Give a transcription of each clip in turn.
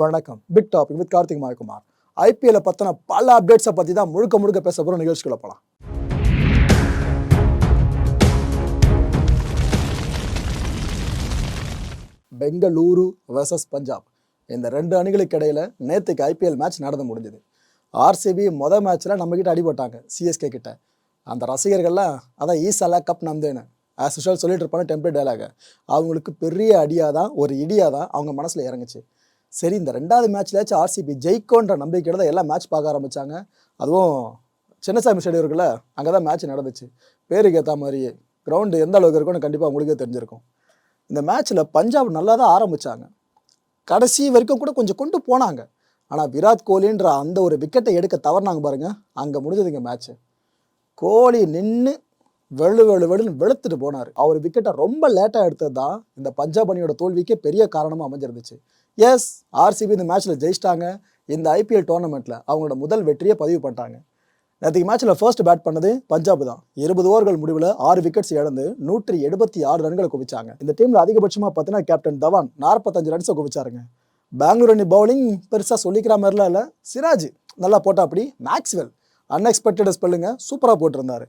வணக்கம். Big topic with Karthik Mayakumar. ஐபிஎல்லை பற்றின பல அப்டேட்ஸை பற்றி தான் முழுக்க முழுக்க பேச போகிற நிகழ்ச்சிக்குள்ள போகலாம் பெங்களூரு வெர்சஸ் பஞ்சாப். இந்த ரெண்டு அணிகளுக்கு இடையில நேற்றுக்கு ஐபிஎல் மேட்ச் நடந்து முடிஞ்சது. ஆர்சிபி மொதல் மேட்ச்சில் நம்மக்கிட்ட அடிபட்டாங்க சிஎஸ்கே கிட்ட. அந்த ரசிகர்கள்லாம் அதான் ஈசாலா கப் நம்தேன்னு ஆஸ் யூஷுவல் சொல்லிட்டு இருப்பாங்க டெம்ப்ளேட் டயலாக அவங்களுக்கு பெரிய அடியாக தான் ஒரு இடியாக தான் அவங்க மனசில் இறங்குச்சு. சரி இந்த ரெண்டாவது மேட்ச்லேயாச்சும் ஆர்சிபி ஜெயிக்கோன்ற நம்பிக்கையோட தான் எல்லாம் மேட்ச் பார்க்க ஆரம்பித்தாங்க அதுவும் சின்னசாமி ஸ்டேடியம் இருக்குல்ல அங்கே தான் மேட்ச் நடந்துச்சு. பேருக்கு ஏற்ற மாதிரியே கிரவுண்டு எந்த அளவுக்கு இருக்கும்னு கண்டிப்பாக உங்களுக்கே தெரிஞ்சிருக்கும். இந்த மேட்ச்சில் பஞ்சாப் நல்லா தான் ஆரம்பித்தாங்க கடைசி வரைக்கும் கூட கொஞ்சம் கொண்டு போனாங்க. ஆனால் விராட் கோலின்ற அந்த ஒரு விக்கெட்டை எடுக்க தவறினாங்க பாருங்கள் அங்கே முடிஞ்சதுங்க மேட்ச்சு கோலி நின்று வெளு வெளு வெளுன்னு வெளுத்துட்டு போனார். அவர் விக்கெட்டை ரொம்ப லேட்டாக எடுத்தது தான் இந்த பஞ்சாப் அணியோட தோல்விக்கே பெரிய காரணமாக அமைஞ்சிருந்துச்சு. எஸ் ஆர்சிபி இந்த மேட்ச்சில் ஜெயிச்சிட்டாங்க. இந்த ஐபிஎல் டோர்னமெண்ட்டில் அவங்களோட முதல் வெற்றியை பதிவு பண்ணிட்டாங்க. நேற்றுக்கு மேட்ச்சில் ஃபர்ஸ்ட் பேட் பண்ணது பஞ்சாப் தான். இருபது ஓவர்கள் முடிவில் ஆறு விக்கெட்ஸ் இழந்து நூற்றி எழுபத்தி ஆறு ரன்களை குவிச்சாங்க. இந்த டீமில் அதிகபட்சமாக பார்த்தீங்கன்னா கேப்டன் தவான் நாற்பத்தஞ்சு ரன்ஸை குவிச்சாருங்க. பெங்களூர் அணி பவுலிங் பெருசாக சொல்லிக்கிற மாதிரிலாம் இல்லை. சிராஜ் நல்லா போட்டா அப்படி. மேக்ஸ்வெல் அன்எக்ஸ்பெக்டட் ஸ்பெல்லுங்க சூப்பராக போட்டிருந்தாரு.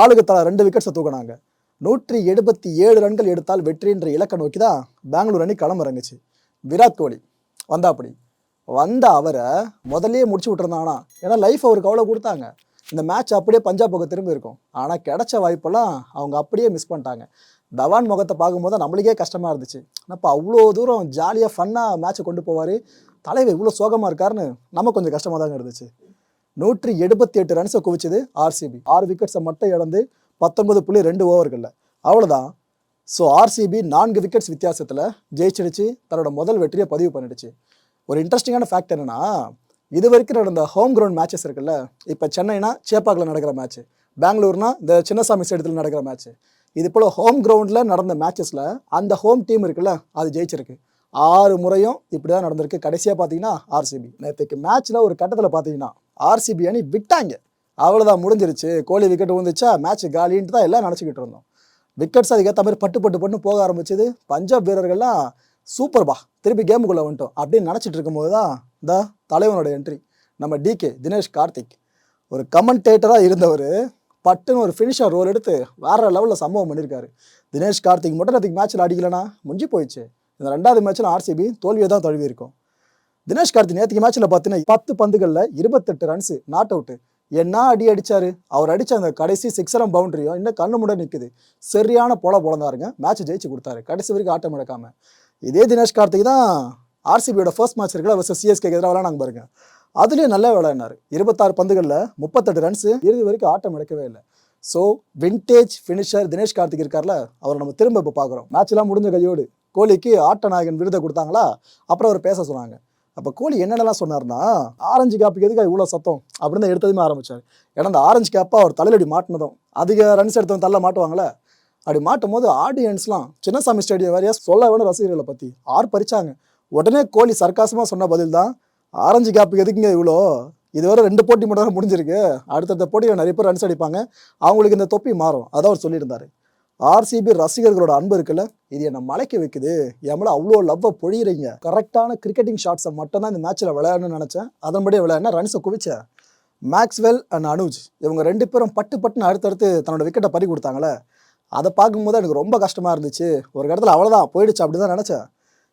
ஆளுக்கு தலா ரெண்டு விக்கெட்ஸை தூக்குனாங்க. நூற்றி எழுபத்தி ஏழு ரன்கள் எடுத்தால் வெற்றின்ற இலக்கை நோக்கி தான் பெங்களூர் அணி களம் இறங்குச்சு. விராட் கோலி வந்தா அப்படி வந்த அவரை முதல்லயே முடிச்சு விட்டுருந்தானா? ஏன்னா லைஃப் அவருக்கு அவ்வளோ கொடுத்தாங்க. இந்த மேட்ச் அப்படியே பஞ்சாப் பக்கம் திரும்பி இருக்கும். ஆனால் கிடைச்ச வாய்ப்பெல்லாம் அவங்க அப்படியே மிஸ் பண்ணிட்டாங்க. தவான் முகத்தை பார்க்கும்போது நம்மளுக்கே கஷ்டமாக இருந்துச்சு. அப்போ அவ்வளோ தூரம் ஜாலியாக ஃபன்னாக மேட்ச்சை கொண்டு போவார். தலைவர் இவ்வளோ சோகமாக இருக்காருன்னு நம்ம கொஞ்சம் கஷ்டமாக தாங்க இருந்துச்சு. நூற்றி எழுபத்தி எட்டு ரன்ஸை குவிச்சது ஆர்சிபி ஆறு விக்கெட்ஸை மட்டும் இழந்து பத்தொன்பது புள்ளி ரெண்டு ஓவர்களில் அவ்வளோதான் ஸோ ஆர்சிபி நான்கு விக்கெட்ஸ் வித்தியாசத்தில் ஜெயிச்சிடுச்சு. தன்னோட முதல் வெற்றியை பதிவு பண்ணிடுச்சு. ஒரு இன்ட்ரெஸ்டிங்கான ஃபேக்ட் என்னன்னா இது வரைக்கும் நடந்த ஹோம் கிரவுண்ட் மேட்சஸ் இருக்குல்ல இப்போ சென்னைனா சேப்பாக்கில் நடக்கிற மேட்ச் பெங்களூர்னா இந்த சின்னசாமி ஸ்டேடியத்தில் நடக்கிற மேட்ச் இது போல் ஹோம் கிரவுண்டில் நடந்த மேட்சஸில் அந்த ஹோம் டீம் இருக்குல்ல அது ஜெயிச்சிருக்கு. ஆறு முறையும் இப்படி தான் நடந்திருக்கு. கடைசியாக பார்த்தீங்கன்னா ஆர்சிபி நேற்றுக்கு மேட்ச்சில் ஒரு கட்டத்தில் பார்த்தீங்கன்னா ஆர்சிபி அணி விட்டாங்க. அவ்வளோதான் முடிஞ்சிருச்சு. கோலி விக்கெட் விழுந்துச்சா மேட்ச் காலின்ட்டு தான் எல்லாம் நினச்சிக்கிட்டு இருந்தோம். விக்கெட்ஸ் அதுக்கேற்ற மாதிரி பட்டு பட்டு பட்டு போக ஆரம்பிச்சது. பஞ்சாப் வீரர்கள்லாம் சூப்பர்பா திருப்பி கேமுக்குள்ளே வந்துட்டோம். அப்படின்னு நினச்சிட்டு இருக்கும்போது தான் இந்த தலைவனோட என்ட்ரி நம்ம டிகே தினேஷ் கார்த்திக். ஒரு கமெண்டேட்டராக இருந்தவர் பட்டுன்னு ஒரு ஃபினிஷர் ரோல் எடுத்து வேறு லெவலில் சம்பவம் பண்ணியிருக்காரு தினேஷ் கார்த்திக் மட்டும் நேற்றுக்கு மேட்ச்சில் அடிக்கலைன்னா முடிஞ்சு போயிடுச்சு. இந்த ரெண்டாவது மேட்ச்சில் ஆர்சிபி தோல்வியை தான் தழுவி இருக்கும். தினேஷ் கார்த்திக் நேற்றுக்கு மேட்ச்சில் பார்த்தீங்கன்னா பத்து பந்துகளில் இருபத்தெட்டு ரன்ஸு நாட் அவுட்டு என்ன அடி அடித்தார் அவர் அடித்த அந்த கடைசி சிக்ஸரம் பவுண்டரியும் இன்னும் கண்ணு முட நிற்குது சரியான போல பிறந்தாருங்க மேட்ச் ஜெயிச்சு கொடுத்தாரு. கடைசி வரைக்கும் ஆட்டம் இழக்காம இதே தினேஷ் கார்த்திக் தான் ஆர்சிபியோட ஃபர்ஸ்ட் மேட்ச் இருக்குல்ல வர்சஸ் சிஎஸ்கே எதிராக விளையாண்டாங்க பாருங்க. அதுலேயும் நல்லா விளையாடினார். இருபத்தாறு பந்துகளில் முப்பத்தெட்டு ரன்ஸு இறுதி வரைக்கும் ஆட்டம் இடக்கவே இல்லை. So vintage finisher Dinesh Karthik இருக்கார்ல அவரை நம்ம திரும்ப இப்போ பார்க்குறோம். மேட்ச்லாம் முடிஞ்ச கையோடு கோலிக்கு ஆட்ட நாயகன் விருதை கொடுத்தாங்களா? அப்புறம் அவர் பேச சொன்னாங்க. அப்போ கோலி என்னென்னலாம் சொன்னார்னா ஆரஞ்சு கேப்புக்கு எதுக்கு இவ்வளோ சத்தம்? அப்படின்னு தான் எடுத்ததுமே ஆரம்பித்தார் ஏன்னா அந்த ஆரஞ்சு கேப்பை அவர் தலையில் அப்படி மாட்டினதும் அதிக ரன்ஸ் எடுத்தவன் தள்ள மாட்டுவாங்களே அப்படி மாட்டும் போது ஆடியன்ஸ்லாம் சின்னசாமி ஸ்டேடியம் வேறையா சொல்ல வேணும் ரசிகர்களை பற்றி ஆர் பறிச்சாங்க உடனே கோலி சர்க்காசமாக சொன்ன பதில் தான் ஆரஞ்சு கேப்புக்கு எதுக்குங்க இவ்வளோ? இதுவரை ரெண்டு போட்டி மட்டும் தான் முடிஞ்சிருக்கு. அடுத்தடுத்த போட்டியில் நிறைய பேர் ரன்ஸ் அடிப்பாங்க. அவங்களுக்கு இந்த தொப்பி மாறும். அதான் அவர் சொல்லியிருந்தாரு. ஆர்சிபி ரசிகர்களோட அன்பு இருக்குல்ல? இது என்னை மலைக்க வைக்குது. என் மேலே அவ்வளோ லவ்வை பொழியிறீங்க. கரெக்டான கிரிக்கெட்டிங் ஷாட்ஸை மட்டும் தான் இந்த மேட்ச்சில் விளையாடணும்னு நினச்சேன். அதன்படியே விளையாடினா ரன்ஸை குவிச்சேன் மேக்ஸ்வெல் அண்ட் அனுஜ் இவங்க ரெண்டு பேரும் பட்டு பட்டுன்னு அடுத்தடுத்து தன்னோட விக்கெட்டை பறி கொடுத்தாங்களே அதை பார்க்கும்போது எனக்கு ரொம்ப கஷ்டமாக இருந்துச்சு. ஒரு இடத்துல அவ்வளோதான் போயிடுச்சு அப்படி தான் நினச்சேன்.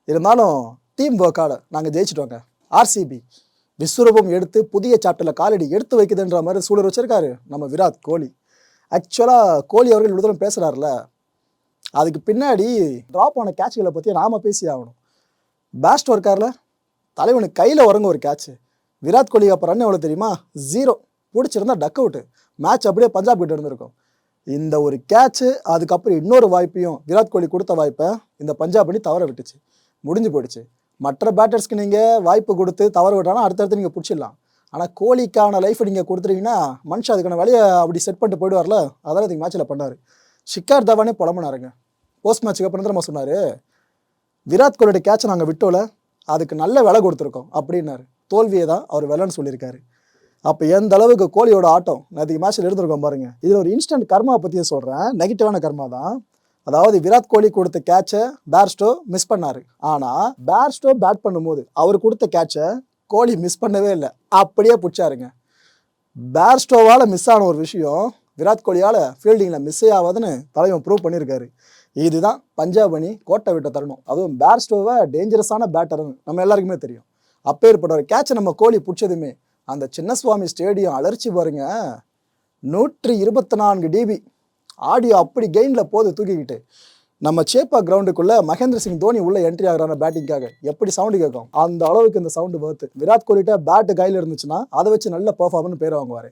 இருந்தாலும் டீம் ஒர்க்கால் நாங்கள் ஜெயிச்சிட்டோங்க. ஆர்சிபி விஸ்வரூபம் எடுத்து புதிய சாப்டரில் காலடி எடுத்து வைக்குதுன்ற மாதிரி சூழல் வச்சிருக்காரு நம்ம விராட் கோலி. ஆக்சுவலாக கோலி அவர்கள் இவ்வளோ தூரம் பேசுகிறாருல அதுக்கு பின்னாடி ட்ராப் ஆன கேட்ச்களை பற்றி நாம பேசி ஆகணும். பேஸ்ட் ஒர்க்காரில் தலைவனுக்கு கையில் உறங்க ஒரு கேட்ச் விராட் கோலி அப்போ ரன் எவ்வளோ தெரியுமா? ஜீரோ பிடிச்சிருந்தா டக் அவுட்டு மேட்ச் அப்படியே பஞ்சாப் கிட்ட இருந்திருக்கும். இந்த ஒரு கேட்ச்சு அதுக்கப்புறம் இன்னொரு வாய்ப்பையும் விராட் கோலி கொடுத்த வாய்ப்பை இந்த பஞ்சாப் அணி தவற விட்டுச்சு. முடிஞ்சு போயிடுச்சு. மற்ற பேட்டர்ஸ்க்கு நீங்கள் வாய்ப்பு கொடுத்து தவற விட்டானா அடுத்தடுத்து நீங்கள் பிடிச்சிடலாம். ஆனால் கோலிக்கான லைஃப் நீங்கள் கொடுத்துருவீங்கன்னா மனுஷன் அதுக்கான வழியை அப்படி செட் பண்ணிட்டு போயிடுவார்ல அதெல்லாம் இதுக்கு மேட்ச்சில் பண்ணார். ஷிக்கார் தவானே புலம்புனாருங்க. போஸ்ட் மேட்ச்சுக்கு அப்புறம் தான் நம்ம சொன்னார். விராட் கோலியோட கேட்சை நாங்கள் விட்டோல அதுக்கு நல்ல விலை கொடுத்துருக்கோம் அப்படின்னாரு. தோல்வியை தான் அவர் விலைன்னு சொல்லியிருக்காரு. அப்போ எந்த அளவுக்கு கோலியோட ஆட்டம் நேற்றுக்கு மேட்ச்சில் இருந்திருக்கோம் பாருங்கள் இதில் ஒரு இன்ஸ்டன்ட் கர்மா பற்றியும் சொல்கிறேன் நெகட்டிவான கர்மா தான். அதாவது விராட் கோலி கொடுத்த கேட்சை பேர்ஸ்டோ மிஸ் பண்ணார். ஆனால் பேர்ஸ்டோ பேட் பண்ணும்போது அவர் கொடுத்த கேட்சை கோலி மிஸ் பண்ணவே இல்லை. அப்படியே பிடிச்சாருங்க. பேர்ஸ்டோவால் மிஸ் ஆன ஒரு விஷயம் விராட் கோலியால் ஃபீல்டிங்கில் மிஸ்ஸே ஆகாதுன்னு தலைவன் ப்ரூவ் பண்ணியிருக்காரு இதுதான் பஞ்சாப் அணி கோட்டை விட்ட தரணும். அதுவும் பேர்ஸ்டோவை டேஞ்சரஸான பேட்டர்னு நம்ம எல்லாருக்குமே தெரியும். அப்பேற்பட்ட ஒரு கேட்சை நம்ம கோலி பிடிச்சதுமே அந்த சின்னசுவாமி ஸ்டேடியம் அலர்ச்சி பாருங்க. நூற்றி இருபத்தி நான்கு டிபி ஆடியோ அப்படி கெயினில் போது தூக்கிக்கிட்டு. நம்ம சேப்பா கிரவுண்டுக்குள்ள மகேந்திர சிங் தோனி உள்ள என்ட்ரி ஆகிறான பேட்டிங்காக எப்படி சவுண்டு கேட்கும்? அந்த அளவுக்கு இந்த சவுண்டு பார்த்து விராட் கோலிட்ட பேட்டு கையில் இருந்துச்சுன்னா அதை வச்சு நல்ல பெர்ஃபார்மன்ஸ் பேர் வாங்குவார்.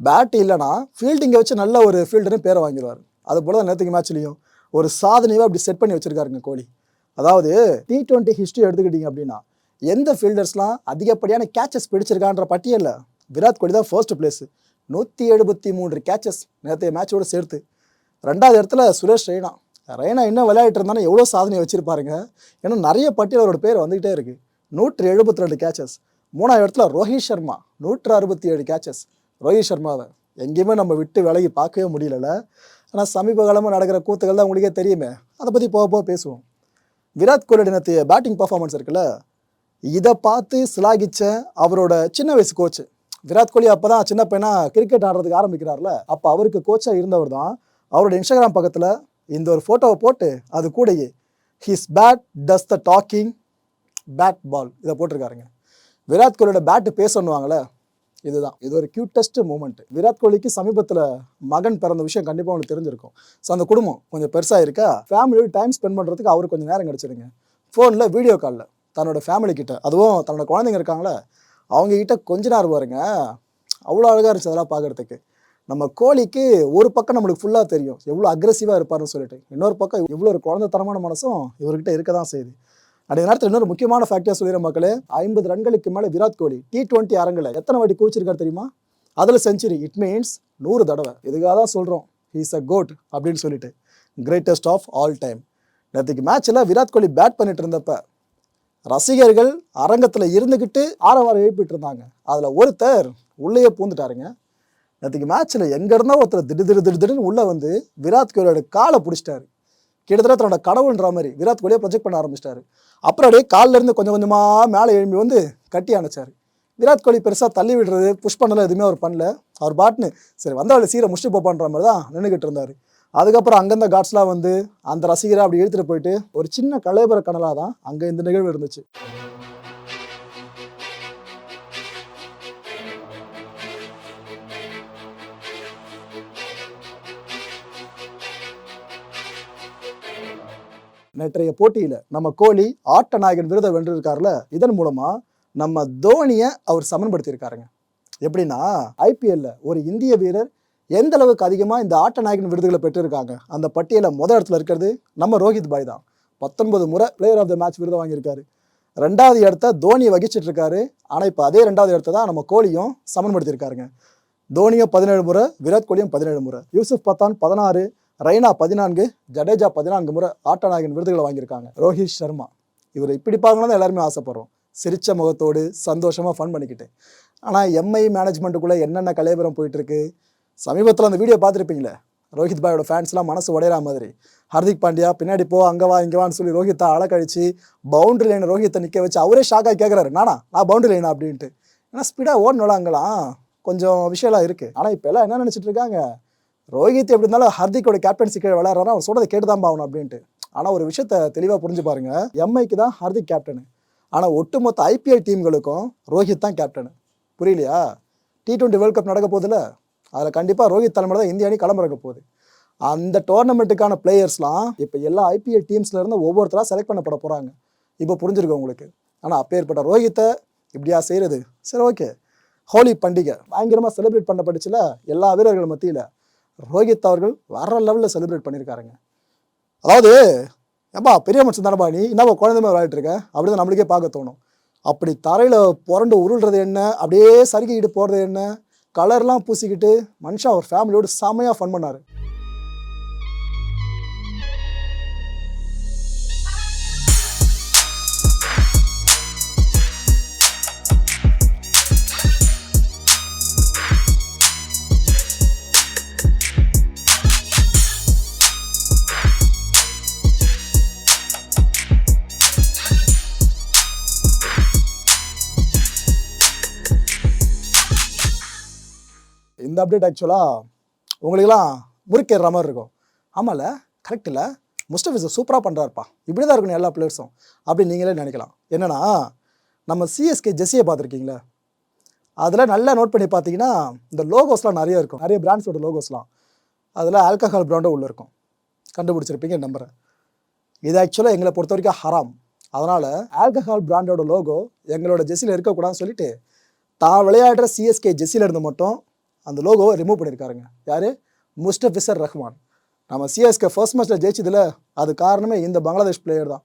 பேட் இல்லைனா ஃபீல்டிங்கை வச்சு நல்ல ஒரு ஃபீல்டர்னு பேரை வாங்கிடுவார். அது போல தான் நேற்றுக்கு மேட்ச்லையும் ஒரு சாதனையாக அப்படி செட் பண்ணி வச்சிருக்காருங்க கோலி. அதாவது டி டுவெண்ட்டி ஹிஸ்ட்ரி எடுத்துக்கிட்டீங்க அப்படின்னா எந்த ஃபீல்டர்ஸ்லாம் அதிகப்படியான கேச்சஸ் பிடிச்சிருக்கான்ற பட்டியலில் விராட் கோலி தான் ஃபர்ஸ்ட் பிளேஸ் நூற்றி எழுபத்தி மூன்று கேச்சஸ் நேற்றைய மேட்சோடு சேர்த்து. ரெண்டாவது இடத்துல சுரேஷ் ரெய்னா. ரெய்னா இன்னும் விளையாடிட்டு இருந்தாலும் எவ்வளோ சாதனை வச்சிருப்பாருங்க ஏன்னா நிறைய பட்டியல் அவரோட பேர் வந்துகிட்டே இருக்கு. நூற்றி எழுபத்தி ரெண்டு கேச்சஸ் மூணாவது இடத்துல ரோஹித் சர்மா நூற்று அறுபத்தி ஏழு கேச்சஸ் ரோஹித் சர்மாவை எங்கேயுமே நம்ம விட்டு விலகி பார்க்கவே முடியல ஆனால் சமீப காலமாக நடக்கிற கூத்துகள் தான் உங்களுக்கே தெரியுமே. அதை பற்றி போக போக பேசுவோம். விராட் கோலி நேற்று பேட்டிங் பர்ஃபார்மன்ஸ் இருக்குல்ல? இதை பார்த்து சிலாகிச்ச அவரோட சின்ன வயசு கோச்சு விராட் கோலி அப்போ தான் சின்ன பையனா கிரிக்கெட் ஆடுறதுக்கு ஆரம்பிக்கிறார்ல. அப்போ அவருக்கு கோச்சாக இருந்தவர் தான். அவரோட இன்ஸ்டாகிராம் பக்கத்தில் இந்த ஒரு ஃபோட்டோவை போட்டு அது கூடயே his bat does the talking bat ball இதை போட்டிருக்காருங்க. விராட் கோலியோட பேட்டு பேசணுவாங்களே இதுதான். இது ஒரு கியூட்டஸ்ட் மூமெண்ட் விராட் கோலிக்கு சமீபத்தில் மகன் பிறந்த விஷயம் கண்டிப்பாக அவனுக்கு தெரிஞ்சிருக்கும். ஸோ அந்த குடும்பம் கொஞ்சம் பெருசாக இருக்கா? ஃபேமிலியோட டைம் ஸ்பெண்ட் பண்ணுறதுக்கு அவருக்கு கொஞ்சம் நேரம் கிடச்சிருங்க ஃபோனில் வீடியோ காலில் தன்னோட ஃபேமிலி கிட்ட அதுவும் தன்னோட குழந்தைங்க இருக்காங்களே அவங்க கிட்ட கொஞ்ச நேரம் பாருங்க அவ்வளோ அழகாக இருந்துச்சு அதெல்லாம் பார்க்குறதுக்கு நம்ம கோழிக்கு ஒரு பக்கம் நம்மளுக்கு ஃபுல்லாக தெரியும். எவ்வளோ அக்ரெசிவாக இருப்பாருன்னு சொல்லிட்டு. இன்னொரு பக்கம் இவ்வளோ ஒரு குழந்தைத்தனமான மனசும் இவர்கிட்ட இருக்க தான் செய்யுது. அதே நேரத்தில் இன்னொரு முக்கியமான ஃபேக்டர் சொல்லிடுற மக்களே. ஐம்பது ரன்களுக்கு மேலே விராட் கோலி டி டுவெண்ட்டி அரங்கில் எத்தனை வாட்டி கூச்சிருக்காரு தெரியுமா? அதில் செஞ்சுரி இட் மீன்ஸ் நூறு தடவை. இதுக்காக தான் சொல்கிறோம் ஹீஸ் அ கோட் அப்படின்னு சொல்லிட்டு. கிரேட்டஸ்ட் ஆஃப் ஆல் டைம் நேற்றுக்கு மேட்ச்சில் விராட் கோலி பேட் பண்ணிட்டு இருந்தப்ப ரசிகர்கள் அரங்கத்தில் இருந்துக்கிட்டு ஆரவாரம் எழுப்பிட்டு இருந்தாங்க. அதில் ஒருத்தர் உள்ளேயே பூந்துட்டாருங்க. நேற்றுக்கு மேட்ச்சில் எங்கே இருந்தால் ஒருத்தர் திடு திடு திடு திடுன்னு உள்ளே வந்து விராட் கோலியோட காலை பிடிச்சிட்டாரு. கிட்டத்தட்ட தன்னோட கடவுள்ன்ற மாதிரி விராட் கோலியை ப்ரொஜெக்ட் பண்ண ஆரம்பிச்சிட்டாரு. அப்புறம் அப்படியே காலிலேருந்து கொஞ்சம் கொஞ்சமாக மேலே எழும்பி வந்து கட்டி அணைச்சார். விராட் கோலி பெருசாக தள்ளி விடுறது புஷ் பண்ணல எதுவுமே அவர் பண்ணல. அவர் பாட்னு சரி வந்தாள் சீரை முடிச்சுட்டு போப்பான்ற மாதிரி தான் நின்றுக்கிட்டு இருந்தார். அதுக்கப்புறம் அங்கேருந்த காட்ஸ்லாம் வந்து அந்த ரசிகரை அப்படி இழுத்துட்டு போயிட்டு ஒரு சின்ன கலைபுர கனலாக தான் அங்கே இந்த நிகழ்வு இருந்துச்சு. நேற்றைய போட்டியில் நம்ம கோலி ஆட்ட நாயகன் விருதை வென்றிருக்காருல இதன் மூலமாக நம்ம தோனியை அவர் சமன்படுத்தியிருக்காருங்க. எப்படின்னா ஐபிஎல்ல ஒரு இந்திய வீரர் எந்த அளவுக்கு அதிகமாக இந்த ஆட்ட நாயகன் விருதுகளை பெற்றிருக்காங்க அந்த பட்டியலில் முதல் இடத்துல இருக்கிறது நம்ம ரோஹித் பாய் தான். பத்தொன்பது முறை பிளேயர் ஆஃப் த மேட்ச் விருதை வாங்கியிருக்காரு. ரெண்டாவது இடத்த தோனி வகிச்சிட்டு இருக்காரு ஆனால் இப்போ அதே ரெண்டாவது இடத்த தான் நம்ம கோலியும் சமன்படுத்தியிருக்காருங்க. தோனியும் பதினேழு முறை விராட் கோலியும் பதினேழு முறை. யூசுப் பத்தான் பதினாறு ரெய்னா பதினான்கு ஜடேஜா பதினான்கு முறை ஆட்ட நாயகன் விருதுகளை வாங்கியிருக்காங்க. ரோஹித் சர்மா. இவர் இப்படி பார்க்கணும் தான் எல்லாருமே ஆசைப்படுறோம். சிரித்த முகத்தோடு சந்தோஷமாக ஃபன் பண்ணிக்கிட்டு. ஆனால் எம்ஐ மேனேஜ்மெண்ட்டுக்குள்ளே என்னென்ன கலைபுரம் போயிட்டுருக்கு? சமீபத்தில் அந்த வீடியோ பார்த்துருப்பீங்களே? ரோஹித் பாயோட ஃபேன்ஸ்லாம் மனசு உடையிற மாதிரி. ஹர்திக் பாண்டியா பின்னாடி போ அங்கே வா இங்கே வான்னு சொல்லி ரோஹித்தை அழக்கழிச்சு பவுண்டரி லைன் ரோஹித்தை நிற்க வச்சு அவரே ஷாக்காக கேட்குறாரு நானா? நான் பவுண்டரி லைனா அப்படின்ட்டு. ஏன்னா ஸ்பீடாக ஓடணும்ல அங்கெல்லாம். கொஞ்சம் விஷயம்லாம் இருக்குது ஆனால் இப்போ எல்லாம் என்ன நினச்சிட்டு இருக்காங்க? ரோஹித் எப்படி இருந்தாலும் ஹர்திக்கோட கேப்டன்சி கீழே விளையாடுறாரு அவர் சொல்றதை கேட்டு தான் பாவணும் அப்படின்ட்டு. ஆனால் ஒரு விஷயத்த தெளிவாக புரிஞ்சு பாருங்க. எம்ஐக்கு தான் ஹர்திக் கேப்டனு ஆனால் ஒட்டுமொத்த ஐபிஎல் டீம்களுக்கும் ரோஹித் தான் கேப்டனு புரியலையா? டி டுவெண்ட்டி வேர்ல்ட் கப் நடக்க போகுதுல அதில் கண்டிப்பாக ரோஹித் தலைமையில் தான் இந்திய அணி கிளம்புறக்க போகுது. அந்த டோர்னமெண்ட்டுக்கான பிளேயர்ஸ்லாம் இப்போ எல்லா ஐபிஎல் டீம்ஸ்லேருந்து ஒவ்வொருத்தராக செலக்ட் பண்ணப்பட போகிறாங்க இப்போ புரிஞ்சிருக்கு உங்களுக்கு? ஆனால் அப்பேற்பட்ட ரோஹித்தை இப்படியா செய்கிறது சரி ஓகே ஹோலி பண்டிகை. பயங்கரமாக செலிப்ரேட் பண்ணப்பட்டுச்சுல எல்லா வீரர்கள் மத்தியில். ரோஹித் அவர்கள் வர லெவலில் செலிப்ரேட் பண்ணியிருக்காருங்க அதாவது ஏப்பா பெரிய மனுஷன் தானப்பா நீ? என்னப்பா குழந்தை மாதிரி விளையாட்டு இருக்க? அப்படி தான் நம்மளுக்கே பார்க்க தோணும். அப்படி தரையில் புரண்டு உருள்றது என்ன? அப்படியே சறுக்கிக்கிட்டு போகிறது என்ன? கலர்லாம் பூசிக்கிட்டு மனுஷன் அவர் ஃபேமிலியோடு செமையாக ஃபன் பண்ணார். இந்த அப்டேட் ஆக்சுவலாக உங்களுக்கெல்லாம் முறுக்கேற மாதிரி இருக்கும். ஆமாம்ல கரெக்ட் இல்லை? முஸ்டபிஸ் சூப்பராக பண்ணுறாருப்பா இப்படி தான் இருக்கணும் எல்லா பிளேயர்ஸும் அப்படின்னு நீங்களே நினைக்கலாம். என்னன்னா நம்ம சிஎஸ்கே ஜெஸ்ஸியை பார்த்துருக்கீங்களா? அதில் நல்லா நோட் பண்ணி பார்த்தீங்கன்னா இந்த லோகோஸ்லாம் நிறைய இருக்கும். நிறைய பிராண்ட்ஸோட லோகோஸ்லாம் அதில் ஆல்கஹால் பிராண்டும் உள்ளே இருக்கும். கண்டுபிடிச்சிருப்பீங்க நம்புகிறேன் இது ஆக்சுவலாக எங்களை பொறுத்த வரைக்கும் ஹராம் அதனால் ஆல்கஹால் பிராண்டோட லோகோ எங்களோட ஜெஸ்ஸியில் இருக்கக்கூடாதுன்னு சொல்லிட்டு தான் விளையாடுற சிஎஸ்கே ஜெஸ்ஸியில் இருந்து மட்டும் அந்த லோகோவை ரிமூவ் பண்ணியிருக்காருங்க யார்? முஸ்டபிசர் ரஹ்மான். நம்ம சிஎஸ்கே ஃபர்ஸ்ட் மேட்ச்சில் ஜெயிச்சதில் அது காரணமே இந்த பங்களாதேஷ் பிளேயர் தான்.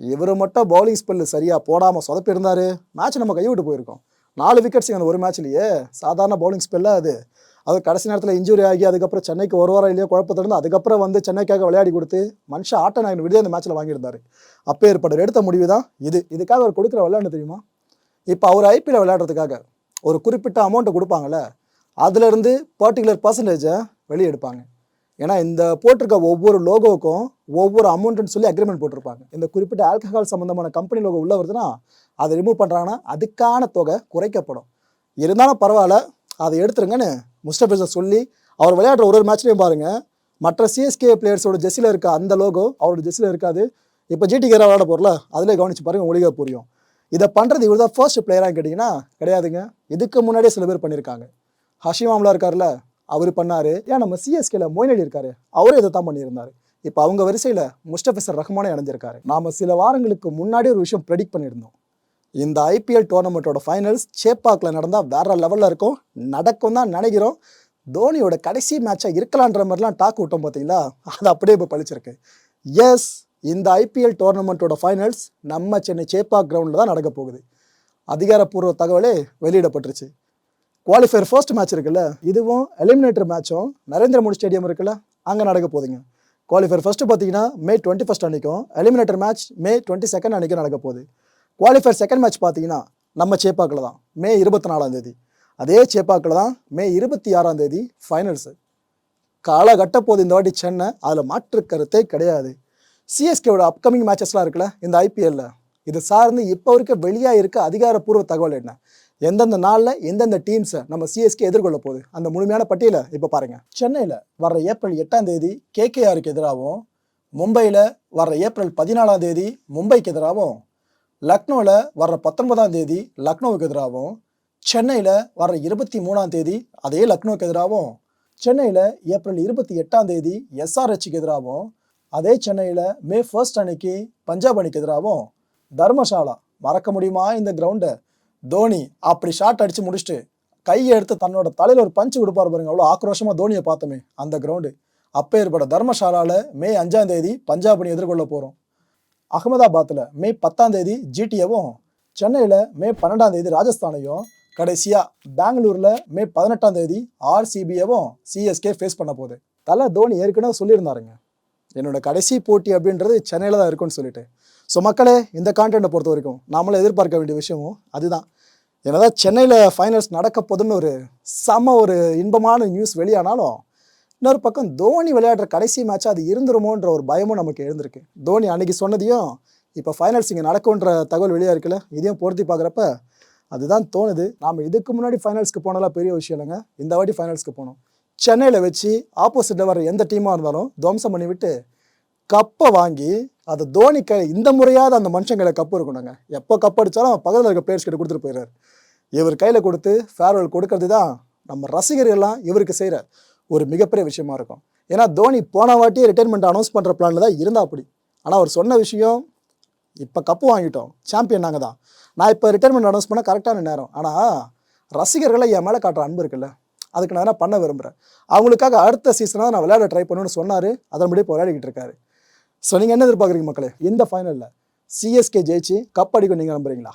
இவர் மட்டும் பவுலிங் ஸ்பெல்லு சரியாக போடாமல் சொதப்பியிருந்தார். மேட்ச் நம்ம கைவிட்டு போயிருக்கோம். நாலு விக்கெட்ஸ் அந்த ஒரு மேட்ச்லேயே சாதாரண பவுலிங் ஸ்பெல்ல அது. அது கடைசி நேரத்தில் இன்ஜுரி ஆகி அதுக்கப்புறம் சென்னைக்கு ஒரு வாரம் இல்லையோ குழப்பத்திலிருந்து அதுக்கப்புறம் வந்து சென்னைக்காக விளையாடி கொடுத்து மனுஷன் ஆட்ட நாயகன் விடுதே அந்த மேட்ச்சில் வாங்கியிருந்தாரு. அப்போ ஏற்பட்ட எடுத்த முடிவு தான் இது. இதுக்காக அவர் கொடுக்குற விளையாண்டு தெரியுமா? இப்போ அவர் ஐபிஎல் விளையாடுறதுக்காக ஒரு குறிப்பிட்ட அமௌண்ட்டை கொடுப்பாங்கல்ல அதுலேருந்து பர்டிகுலர் பர்சன்டேஜை வெளியே எடுப்பாங்க ஏன்னா இந்த போட்டிருக்க ஒவ்வொரு லோகோவுக்கும் ஒவ்வொரு அமௌண்ட்டுன்னு சொல்லி அக்ரிமெண்ட் போட்டிருப்பாங்க. இந்த குறிப்பிட்ட ஆல்கஹால் சம்மந்தமான கம்பெனி லோகோ உள்ள வருதுன்னா அதை ரிமூவ் பண்ணுறாங்கன்னா அதுக்கான தொகை குறைக்கப்படும். இருந்தாலும் பரவாயில்ல அதை எடுத்துருங்கன்னு முஸ்டபிஸை சொல்லி அவர் விளையாடுற ஒரு ஒரு மேட்ச்லேயும் பாருங்கள் மற்ற சிஎஸ்கே பிளேயர்ஸோட ஜெஸ்ஸில் இருக்க அந்த லோகோ அவரோட ஜெஸ்ஸில் இருக்காது. இப்போ ஜிடி கேரா விளையாட போகிறல அதிலே கவனிச்சு பாருங்கள் உங்களுக்கு புரியும். இதை பண்ணுறது இவர் தான் ஃபர்ஸ்ட் பிளேயராக கேட்டிங்கன்னா கிடையாதுங்க. இதுக்கு முன்னாடியே சில பேர் பண்ணியிருக்காங்க ஹஷிமாம்லாம் இருக்கார்ல அவர் பண்ணார். ஏன் நம்ம சிஎஸ்கேல மொயினடி இருக்காரு? அவரே இதை தான் பண்ணியிருந்தார். இப்போ அவங்க வரிசையில் முஸ்டபிசர் ரஹ்மானே அடைஞ்சிருக்காரு நாம் சில வாரங்களுக்கு முன்னாடி ஒரு விஷயம் ப்ரெடிக்ட் பண்ணியிருந்தோம். இந்த ஐபிஎல் டோர்னமெண்ட்டோட ஃபைனல்ஸ் சேப்பாக்கில் நடந்தால் வேற லெவலில் இருக்கும். நடக்கும் தான் நினைக்கிறோம். தோனியோட கடைசி மேட்சாக இருக்கலான்ற மாதிரிலாம் டாக் விட்டோம் பார்த்தீங்களா அது அப்படியே இப்போ பழிச்சிருக்கு. எஸ் இந்த ஐபிஎல் டோர்னமெண்ட்டோட ஃபைனல்ஸ் நம்ம சென்னை சேப்பாக் கிரவுண்டில் தான் நடக்க போகுது. அதிகாரப்பூர்வ தகவலே வெளியிடப்பட்டுருச்சு. குவாலிஃபயர் ஃபர்ஸ்ட் மேட்ச் இருக்குல்ல இதுவும் எலிமினேட்டர் மேட்சும் நரேந்திர மோடி ஸ்டேடியம் இருக்குல்ல அங்கே நடக்க போதுங்க குவாலிஃபயர் ஃபர்ஸ்ட் பார்த்தீங்கன்னா மே டுவெண்ட்டி ஃபஸ்ட் அன்றைக்கும் eliminator match May twenty second அன்றைக்கும் நடக்க போகுது. குவாலிஃபயர் செகண்ட் மேட்ச் பார்த்தீங்கன்னா நம்ம சேப்பாக்கில் தான் மே இருபத்தி நாலாம் தேதி. அதே சேப்பாக்கில் தான் மே இருபத்தி ஆறாம் தேதி ஃபைனல்ஸு கால கட்ட போது இந்த வாட்டி சென்னை அதில் மாற்று கருத்தே கிடையாது. சிஎஸ்கேவோட அப்கமிங் மேட்சஸ்லாம் இருக்குல்ல இந்த ஐபிஎல்ல இது சார்ந்து இப்போ வரைக்கும் வெளியாக இருக்க அதிகாரப்பூர்வ தகவல் என்ன? எந்தெந்த நாளில் எந்தெந்த டீம்ஸை நம்ம சிஎஸ்கே எதிர்கொள்ள போகுது? அந்த முழுமையான பட்டியலை இப்போ பாருங்கள் சென்னையில் வர்ற ஏப்ரல் எட்டாம் தேதி கேகேஆருக்கு எதிராகவும் மும்பையில் வர்ற ஏப்ரல் பதினாலாம் தேதி மும்பைக்கு எதிராகவும் லக்னோவில் வர்ற பத்தொன்பதாம் தேதி லக்னோவுக்கு எதிராகவும் சென்னையில் வர்ற இருபத்தி மூணாம் தேதி அதே லக்னோவுக்கு எதிராகவும் சென்னையில் ஏப்ரல் இருபத்தி எட்டாம் தேதி எஸ்ஆர்ஹெச்சுக்கு எதிராகவும் அதே சென்னையில் மே ஃபர்ஸ்ட் அன்னைக்கு பஞ்சாப் அணிக்கு எதிராகவும் தர்மசாலா மறக்க முடியுமா இந்த கிரவுண்டை தோனி அப்படி ஷாட் அடித்து முடிச்சுட்டு கையை எடுத்து தன்னோட தலையில் ஒரு பஞ்சு கொடுப்பாரு பாருங்க. அவ்வளோ ஆக்ரோஷமாக தோனியை பார்த்தோமே அந்த கிரவுண்டு அப்போ ஏற்பட்ட தர்மசாலாவில் மே அஞ்சாம் தேதி பஞ்சாப் அணி எதிர்கொள்ள போகிறோம் அகமதாபாத்தில் மே பத்தாம் தேதி ஜிடிஏவும் சென்னையில் மே பன்னெண்டாம் தேதி ராஜஸ்தானையும் கடைசியாக பெங்களூரில் மே பதினெட்டாம் தேதி ஆர்சிபியவும் சிஎஸ்கே ஃபேஸ் பண்ண போகுது. தலை தோனி ஏற்கனவே சொல்லியிருந்தாருங்க. என்னோட கடைசி போட்டி அப்படின்றது சென்னையில் தான் இருக்கும்னு சொல்லிட்டு. ஸோ மக்களே இந்த கான்டென்ட்டை பொறுத்த வரைக்கும் நாமளும் எதிர்பார்க்க வேண்டிய விஷயமும் அதுதான். என்னதான் சென்னையில் ஃபைனல்ஸ் நடக்க போதுன்னு ஒரு செம ஒரு இன்பமான நியூஸ் வெளியானாலும் இன்னொரு பக்கம் தோனி விளையாடுற கடைசி மேட்சாக அது இருந்துருமோன்ற ஒரு பயமும் நமக்கு எழுந்திருக்கு. தோனி அன்னைக்கு சொன்னதையும் இப்போ ஃபைனல்ஸ் இங்கே நடக்கும்ன்ற தகவல் வெளியாக இருக்குல்ல இதையும் பொருத்தி பார்க்குறப்ப அதுதான் தோணுது. நாம் இதுக்கு முன்னாடி ஃபைனல்ஸ்க்கு போனாலாம் பெரிய விஷயம் இல்லைங்க. இந்த வாட்டி ஃபைனல்ஸ்க்கு போனோம். சென்னையில் வச்சு ஆப்போசிட்டில் வர எந்த டீமாக இருந்தாலும் துவம்சம் பண்ணி விட்டு கப்பை வாங்கி அதை தோனி கை இந்த முறையாவது அந்த மனுஷன் கையில் கப்பு இருக்கணுங்க. எப்போ கப் அடித்தாலும் பக்கத்தில் இருக்க பிளேயர்ஸ் கிட்ட கொடுத்துட்டு போயிடுறாரு. இவர் கையில் கொடுத்து ஃபேர்வெல் கொடுக்கறது தான் நம்ம ரசிகர்கள்லாம் இவருக்கு செய்கிற ஒரு மிகப்பெரிய விஷயமா இருக்கும். ஏன்னா தோனி போன வாட்டியே ரிட்டைர்மெண்ட் அனௌன்ஸ் பண்ணுற பிளானில் தான் இருந்தா அப்படி. ஆனால் அவர் சொன்ன விஷயம் இப்போ கப்பு வாங்கிட்டோம் சாம்பியன் நாங்கள் தான் நான் இப்போ ரிட்டைர்மெண்ட் அனௌன்ஸ் பண்ண கரெக்டான நேரம். ஆனால் ரசிகர்களை என் மேலே காட்டுற அன்பு இருக்குல்ல. அதுக்கு நான் என்ன பண்ண விரும்புகிறேன் அவங்களுக்காக அடுத்த சீசனாக நான் விளையாட ட்ரை பண்ணணும்னு சொன்னார். அதன்படி இப்போ விளையாடிக்கிட்டு இருக்காரு. ஸோ நீங்கள் என்ன எதிர்பார்க்குறீங்க மக்களே? இந்த ஃபைனலில் சிஎஸ்கே ஜெயிச்சு கப் அடிக்கும் நீங்கள் நம்புறீங்களா?